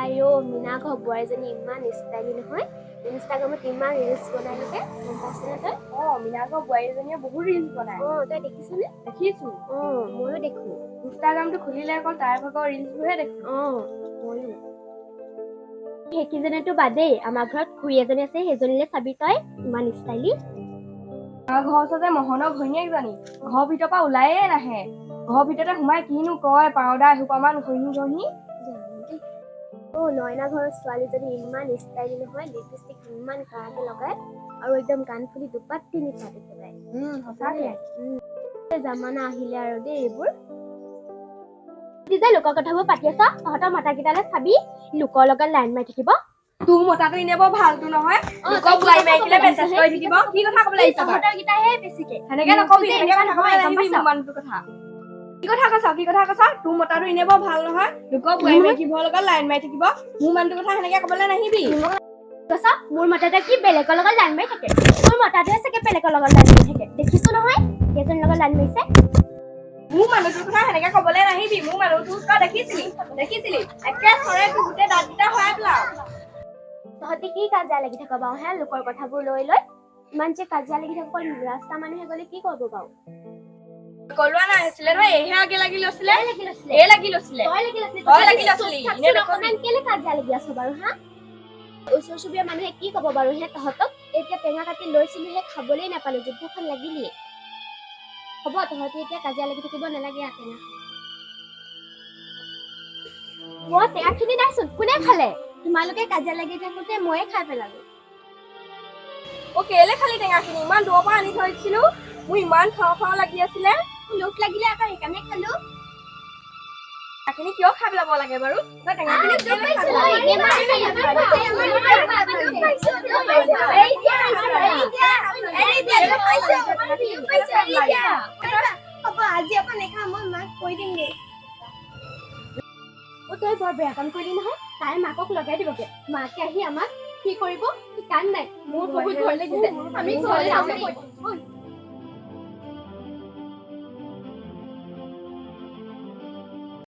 আইঅ মীনা ঘৰ বোৱাৰীজনী ইমান ষ্টাইলী নহয়। ইনষ্টাগ্ৰামত ইমান ৰিলচ বনাই থাকে গম পাইছনে তই? অ মীনাকৰ বোৱাৰীজনীয়ে বহুত ৰিলচ বনায়। অঁ তই দেখিছনে দেখিছো। অঁ ময়ো দেখো। ইনষ্টাগ্ৰামটো খুলিলে অকল তাইৰ ভাগৰ ৰিলচবোৰহে দেখো। অঁ ময়ো। সেইকেইজনীতো বাদেই আমাৰ ঘৰত খুৰী এজনী আছে সেইজনীলে চাবি তই ইমান ষ্টাইলী। আমাৰ ঘৰৰ ওচৰতে মহনৰ ঘৈণীয়েকজনী ঘৰৰ ভিতৰৰ পৰা ওলায়ে নাহে। ঘৰৰ ভিতৰতে সোমাই কিনো কয় পাউদাৰ এসোপামান ঘঁহি ঘঁহি অঁ নয়না ঘৰৰ ছোৱালীজনী ইমান ষ্টাইলী নহয় লিপষ্টিক ইমান কাৰাকে লগাই আৰু একদম কাণ ফুলি দুপাত্তি নিচা দেখে তাই উম সঁচাকে জামানা আহিলে আৰু দেই এইবোৰ। যে লোকৰ কথাবোৰ পাতি আছ তহঁতৰ মাতাকেইটালে চাবি লোকৰ লগত লাইন মাৰি থাকিব। তোৰ মতাটো এনে বৰ ভালটো নহয়। লোকক মাৰি মেছেজ কৰি থাকিব। কি তহঁতৰ কেইটাহে বেছিকে। সেনেকে নকবি গম পাইছ? মানুহটোৰ কথা। কি কথা কৈছ কি কথা কৈছ? তোৰ মতাটো এনে বৰ ভালো নহয়। লোকক বোৱাৰী মাৰি লগত লাইন মাৰি থাকিব। মোৰ মানুহটোৰ কথা সেনেকে ক'বলৈ নাহিবি। কৈছ মোৰ মতাটোৱে কি বেলেগৰ লগত লাইন মাৰি থাকে মোৰ মতাটোৱে চাগে বেলেগৰ লগত লাইন মাৰি থাকে দেখিছো নহয় কেইজনীৰ লগত লাইন মাৰিছে? মোৰ মানুহটোৰ কথা সেনেকে ক'বলৈ নাহিবি। মোৰ মানুহটো তই দেখিছিলি দেখিছিলি? একে চৰে তোৰ গোটেই দাঁতকেইটা হৰাই পেলাও। তহঁতি কি কাজিয়া লাগি থাক বাৰু হে? লোকৰ কথাবোৰ লৈ লৈ। ইমান যে কাজিয়া লাগি থাক ৰাস্তা মানুহে গ'লে কি কৰিব বাৰু কৰোৱা নাই হৈছিলে নহয় এইহে আগে লাগি লৈছিলে তই লাগি লৈছিলে এই লাগি লৈছিলে তই লাগি লৈছিলি তই তই লাগি লাগি লৈছিলি। লৈছিলি এনে নকবি। অকণমান কেলে কাজিয়া লাগি আছ বাৰু হা? ওচৰ চুবুৰীয়া মানুহে কি ক'ব বাৰু হে তহঁতক? এতিয়া টেঙা কাটি লৈছিলোহে খাবলেই নাপালো যুদ্ধখন লাগিলিয়ে হ'ব তহঁতি এতিয়া কাজিয়া লাগি থাকিব নালাগে টেঙা। মই টেঙাখিনি নাইচোন কোনে খালে? তোমালোকে কাজিয়া লাগি থাকোতে ময়ে খাই পেলালো। অ কেলে খালি টেঙাখিনি? ইমান দূৰৰ পৰা আনি থৈ দিছিলো। মোৰ ইমান খাওঁ খাওঁ লাগি আছিলে। লোক লাগিলে আকৌ সেইকাৰণে খালো। টেঙাখিনি কিয় খাই পেলাব লাগে বাৰু? আজি আকৌ নেখা মই মাক কৈ দিমগে। অ তই বৰ বেয়া কাম কৰিলি নহয়। তাই মাকক লগাই দিবগে। মাকে আহি আমাক কি কৰিব? কাম নাই। মোৰ বহুত ভয় লাগিছে। আমি ঘৰলৈ দিম।